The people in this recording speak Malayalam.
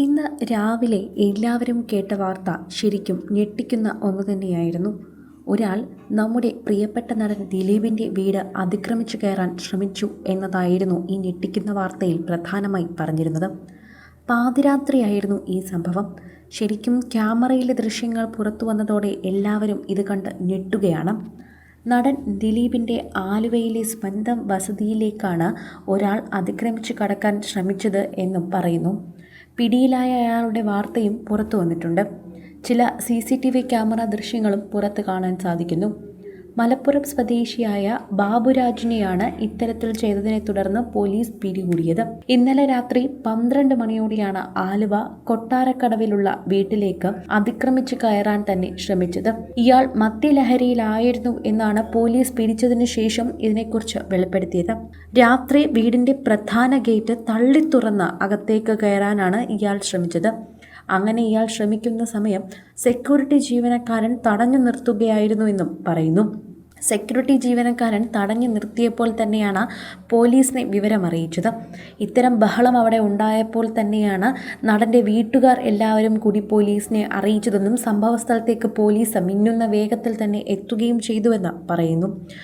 ഇന്ന് രാവിലെ എല്ലാവരും കേട്ട വാർത്ത ശരിക്കും ഞെട്ടിക്കുന്ന ഒന്ന് തന്നെയായിരുന്നു. ഒരാൾ നമ്മുടെ പ്രിയപ്പെട്ട നടൻ ദിലീപിന്റെ വീട് അതിക്രമിച്ചു കയറാൻ ശ്രമിച്ചു എന്നതായിരുന്നു ഈ ഞെട്ടിക്കുന്ന വാർത്തയിൽ പ്രധാനമായി പറഞ്ഞിരുന്നത്. പാതിരാത്രിയായിരുന്നു ഈ സംഭവം. ശരിക്കും ക്യാമറയിലെ ദൃശ്യങ്ങൾ പുറത്തു വന്നതോടെ എല്ലാവരും ഇത് കണ്ട് ഞെട്ടുകയാണ്. നടൻ ദിലീപിന്റെ ആലുവയിലെ സ്വന്തം വസതിയിലേക്കാണ് ഒരാൾ അതിക്രമിച്ച് കടക്കാൻ ശ്രമിച്ചത് എന്നും പറയുന്നു. പിടിയിലായ അയാളുടെ വാർത്തയും പുറത്തു വന്നിട്ടുണ്ട്. ചില C C T V camera ദൃശ്യങ്ങളും പുറത്ത് കാണാൻ സാധിക്കുന്നു. മലപ്പുറം സ്വദേശിയായ ബാബുരാജിനെയാണ് ഇത്തരത്തിൽ ചെയ്തതിനെ തുടർന്ന് പോലീസ് പിടികൂടിയത്. ഇന്നലെ രാത്രി പന്ത്രണ്ട് മണിയോടെയാണ് ആലുവ കൊട്ടാരക്കടവിലുള്ള വീട്ടിലേക്ക് അതിക്രമിച്ച് കയറാൻ തന്നെ ശ്രമിച്ചത്. ഇയാൾ മദ്യലഹരിയിലായിരുന്നു എന്നാണ് പോലീസ് പിടിച്ചതിനു ശേഷം ഇതിനെക്കുറിച്ച് വെളിപ്പെടുത്തിയത്. രാത്രി വീടിന്റെ പ്രധാന ഗേറ്റ് തള്ളി തുറന്ന് അകത്തേക്ക് കയറാനാണ് ഇയാൾ ശ്രമിച്ചത്. അങ്ങനെ ഇയാൾ ശ്രമിക്കുന്ന സമയം സെക്യൂരിറ്റി ജീവനക്കാരൻ തടഞ്ഞു നിർത്തുകയായിരുന്നുവെന്നും പറയുന്നു. സെക്യൂരിറ്റി ജീവനക്കാരൻ തടഞ്ഞു നിർത്തിയപ്പോൾ തന്നെയാണ് പോലീസിനെ വിവരമറിയിച്ചത്. ഇത്തരം ബഹളം അവിടെ ഉണ്ടായപ്പോൾ തന്നെയാണ് നടന്റെ വീട്ടുകാർ എല്ലാവരും കൂടി പോലീസിനെ അറിയിച്ചതെന്നും സംഭവസ്ഥലത്തേക്ക് പോലീസ് മിന്നുന്ന വേഗത്തിൽ തന്നെ എത്തുകയും ചെയ്തുവെന്ന് പറയുന്നു.